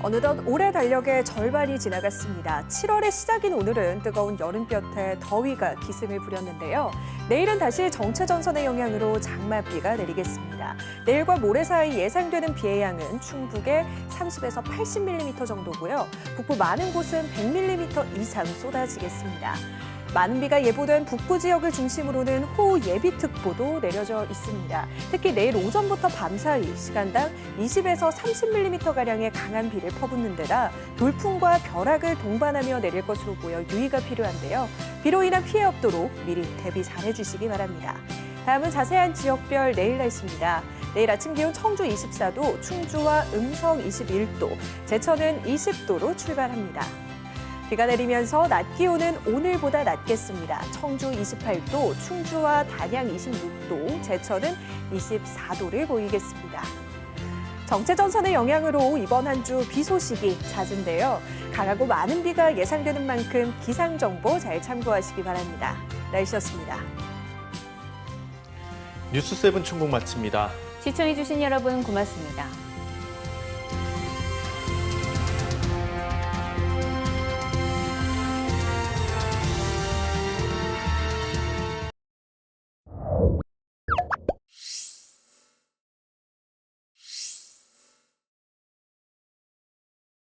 어느덧 올해 달력의 절반이 지나갔습니다. 7월의 시작인 오늘은 뜨거운 여름볕에 더위가 기승을 부렸는데요. 내일은 다시 정체전선의 영향으로 장맛비가 내리겠습니다. 내일과 모레 사이 예상되는 비의 양은 충북에 30에서 80mm 정도고요. 북부 많은 곳은 100mm 이상 쏟아지겠습니다. 많은 비가 예보된 북부 지역을 중심으로는 호우 예비특보도 내려져 있습니다. 특히 내일 오전부터 밤 사이 시간당 20에서 30mm가량의 강한 비를 퍼붓는 데다 돌풍과 벼락을 동반하며 내릴 것으로 보여 유의가 필요한데요. 비로 인한 피해 없도록 미리 대비 잘해 주시기 바랍니다. 다음은 자세한 지역별 내일 날씨입니다. 내일 아침 기온 청주 24도, 충주와 음성 21도, 제천은 20도로 출발합니다. 비가 내리면서 낮 기온은 오늘보다 낮겠습니다. 청주 28도, 충주와 단양 26도, 제천은 24도를 보이겠습니다. 정체전선의 영향으로 이번 한 주 비 소식이 잦은데요. 강하고 많은 비가 예상되는 만큼 기상정보 잘 참고하시기 바랍니다. 날씨였습니다. 뉴스 세븐 충북 마칩니다. 시청해주신 여러분 고맙습니다.